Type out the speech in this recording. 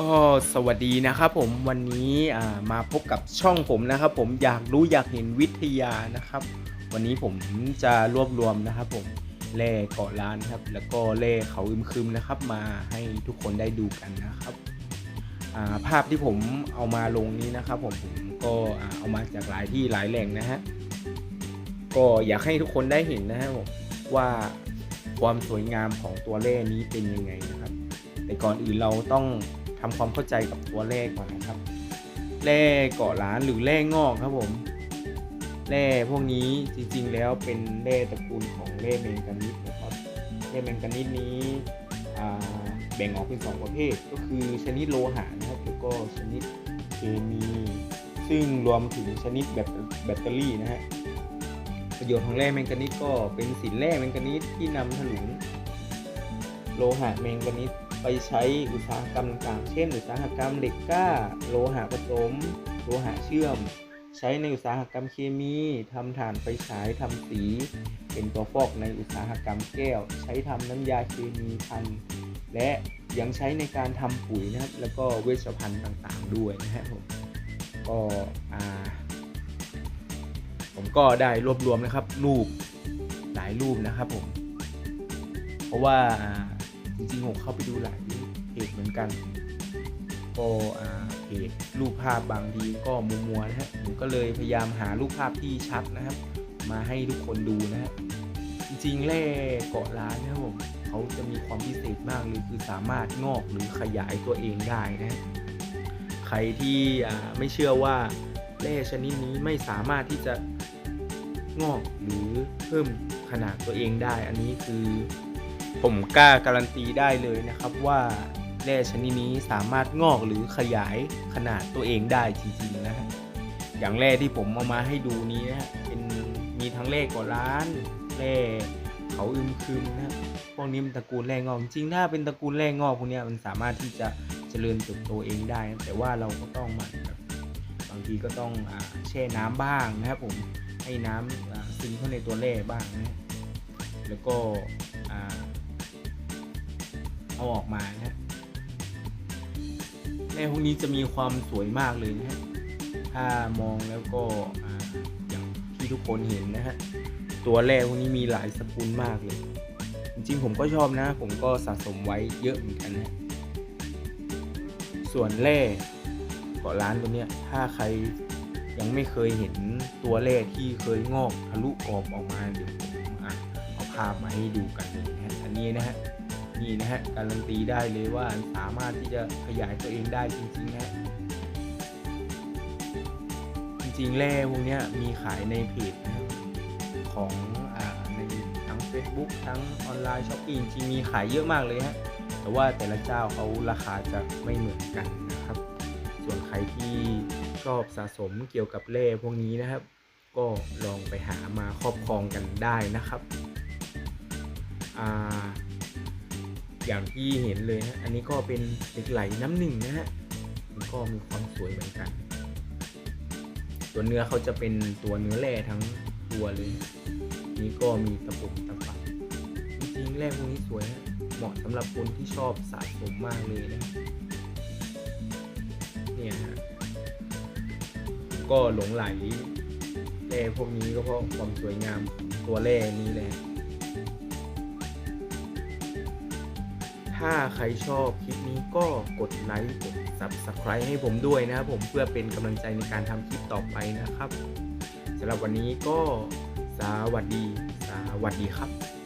ก็สวัสดีนะครับผมวันนี้มาพบกับช่องผมนะครับ ผมอยากรู้อยากเห็นวิทยานะครับ วันนี้ผมจะรวบรวมนะครับ ผมแร่เกาะล้านครับ แล้วก็แร่เขาอึมครึมนะครับ มาให้ทุกคนได้ดูกันนะครับาภาพที่ผมเอามาลงนี้นะครับ ผมผมก็เอามาจากหลายที่หลายแหล่งนะฮะก็อยากให้ทุกคนได้เห็นนะฮะผมว่าความสวยงามของตัวแร่นี้เป็นยังไงนะครับแต่ก่อนอื่นเราต้อง ทำความเข้าใจกับตัวแร่ก่อนนะครับแร่เกาะล้านหรือแร่งอกครับผมแร่พวกนี้จริงๆแล้วเป็นแร่ตระกูลของแร่แมงกานิสนะครับแร่แมงกานิสนี้แบ่งออกเป็นสองประเภท ก็คือชนิดโลหะนะครับแล้วก็ชนิดเคมีซึ่งรวมถึงชนิดแบบแบตเตอรี่นะฮะประโยชน์ของแร่แมงกานิสก็เป็นสินแร่แมงกานิสที่นำถลุงโลหะแมงกานิส ไปใช้อุตสาหกรรมต่างๆ เช่น อุตสาหกรรมเหล็กกล้า โลหะผสม โลหะเชื่อม ใช้ในอุตสาหกรรมเคมีทำถ่านไฟฉายทำสี เป็นตัวฟอกในอุตสาหกรรมแก้ว ใช้ทำน้ำยาเคมีพันและยังใช้ในการทำปุ๋ยนะครับ แล้วก็เวชภัณฑ์ต่างๆ ด้วยนะฮะผมก็อ่าผมก็ได้รวบรวมนะครับรูปหลายรูปนะครับผม เพราะว่า จริงๆผมเข้าไปดูหลายเพจเหมือนกันก็อ่าเพจรูปภาพบางทีก็มัวๆนะฮะผมก็เลยพยายามหารูปภาพที่ชัดนะครับ มาให้ทุกคนดูนะฮะจริงๆแร่เกาะล้านนะครับผมเขาจะมีความพิเศษมากเลยคือสามารถงอกหรือขยายตัวเองได้นะฮะใครที่อ่าไม่เชื่อว่าแร่ชนิดนี้ไม่สามารถที่จะงอกหรือเพิ่มขนาดตัวเองได้ อันนี้คือ ผมกล้าการันตีได้เลยนะครับว่าแร่ชนิดนี้สามารถงอกหรือขยายขนาดตัวเองได้จริงๆนะฮะอย่างแร่ที่ผมเอามาให้ดูนี้นะเป็นมีทั้งแร่ก่อล้านแร่เขาอึมครึมนะฮะพวกนี้มันตระกูลแร่งอกจริงถ้าเป็นตระกูลแร่งอกพวกนี้มันสามารถที่จะเจริญเติบโตเองได้แต่ว่าเราก็ต้องมันแบบบางทีก็ต้องอแช่น้ำบ้างนะครับผมให้น้ำอ่าซึมเข้าในตัวแร่บ้างนะแล้วก็ เอาออกมานะฮะแร่พวกนี้จะมีความสวยมากเลยนะฮะถ้ามองแล้วก็อย่างที่ทุกคนเห็นนะฮะตัวแร่พวกนี้มีหลายสกุลมากเลย จริงๆผมก็ชอบนะ ผมก็สะสมไว้เยอะเหมือนกันนะส่วนแร่เกาะล้านตัวเนี้ยถ้าใครยังไม่เคยเห็นตัวแร่ที่เคยงอกทะลุกรอบออกมาเดี๋ยวผมอะเอาภาพมาให้ดูกันเลยนะฮะอันนี้นะฮะ นี่นะฮะการันตีได้เลยว่าสามารถที่จะขยายตัวเองได้จริงๆนะฮะจริงๆแร่พวกนี้มีขายในเพจของอในทั้ง Facebook ทั้งออนไลน์ช้อปปี้จริงมีขายเยอะมากเลยฮะแต่ว่าแต่ละเจ้าเขาราคาจะไม่เหมือนกันนะครับ ส่วนใครที่ชอบสะสมเกี่ยวกับแร่พวกนี้นะครับ ก็ลองไปหามาครอบครองกันได้นะครับอ่า อย่างที่เห็นเลยนะ อันนี้ก็เป็นเหล็กไหลน้ำหนึ่งนะฮะมันก็มีความสวยเหมือนกัน ตัวเนื้อเขาจะเป็นตัวเนื้อแร่ทั้งตัวเลย นี่ก็มีตะปุ่มตะปัจริงๆแร่พวกนี้สวยนะ เหมาะสำหรับคนที่ชอบสะสมมากเลยนะ เนี่ยฮะ ก็หลงไหลแร่พวกนี้ก็เพราะความสวยงามของตัวแร่นี้แหละ ถ้าใครชอบคลิปนี้ก็กดไลค์กด Subscribe ให้ผมด้วยนะครับผมเพื่อเป็นกำลังใจในการทำคลิปต่อไปนะครับสำหรับวันนี้ก็สวัสดี สวัสดีครับ